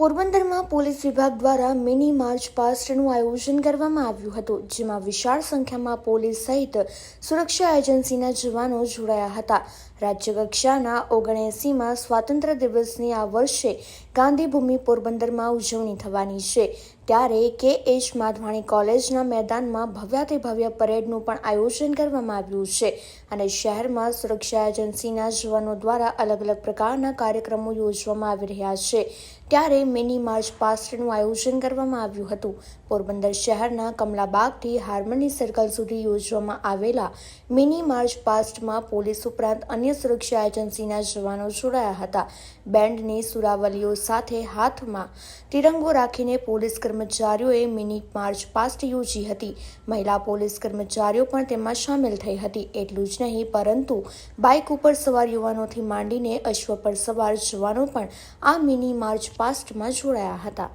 પોરબંદરમાં પોલીસ વિભાગ દ્વારા મિની માર્ચ પાસ્ટનું આયોજન કરવામાં આવ્યું હતું, જેમાં વિશાળ સંખ્યામાં પોલીસ સહિત સુરક્ષા એજન્સીના જવાનો જોડાયા હતા. રાજ્યકક્ષાના ઓગણએંસીમાં સ્વાતંત્ર્ય દિવસની આ વર્ષે ગાંધીભૂમિ પોરબંદરમાં ઉજવણી થવાની છે. ત્યારે કે. એચ. માધવાણી કોલેજના મેદાનમાં ભવ્યાતિ ભવ્ય પરેડનું પણ આયોજન કરવામાં આવ્યું છે અને શહેરમાં સુરક્ષા એજન્સીના જવાનો દ્વારા અલગ અલગ પ્રકારના કાર્યક્રમો યોજવામાં આવી રહ્યા છે. ત્યારે મિની માર્ચ પાસ્ટનું આયોજન કરવામાં આવ્યું હતું. પોરબંદર શહેરના કમલાબાગથી હાર્મની સર્કલ સુધી યોજવામાં આવેલા મિની માર્ચ પાસ્ટમાં પોલીસ ઉપરાંત અન્ય સુરક્ષા એજન્સીના જવાનો જોડાયા હતા. બેન્ડની સુરાવલીઓ સાથે હાથમાં તિરંગો રાખીને પોલીસ કર્મચારીઓએ મિની માર્ચ પાસ્ટ યોજી હતી. મહિલા પોલીસ કર્મચારીઓ પણ તેમાં સામેલ થઈ હતી. એટલું જ નહીં, પરંતુ બાઇક ઉપર સવાર યુવાનોથી માંડીને અશ્વ પર સવાર જવાનો પણ આ મિની માર્ચ પાસ્ટમાં જોડાયા હતા.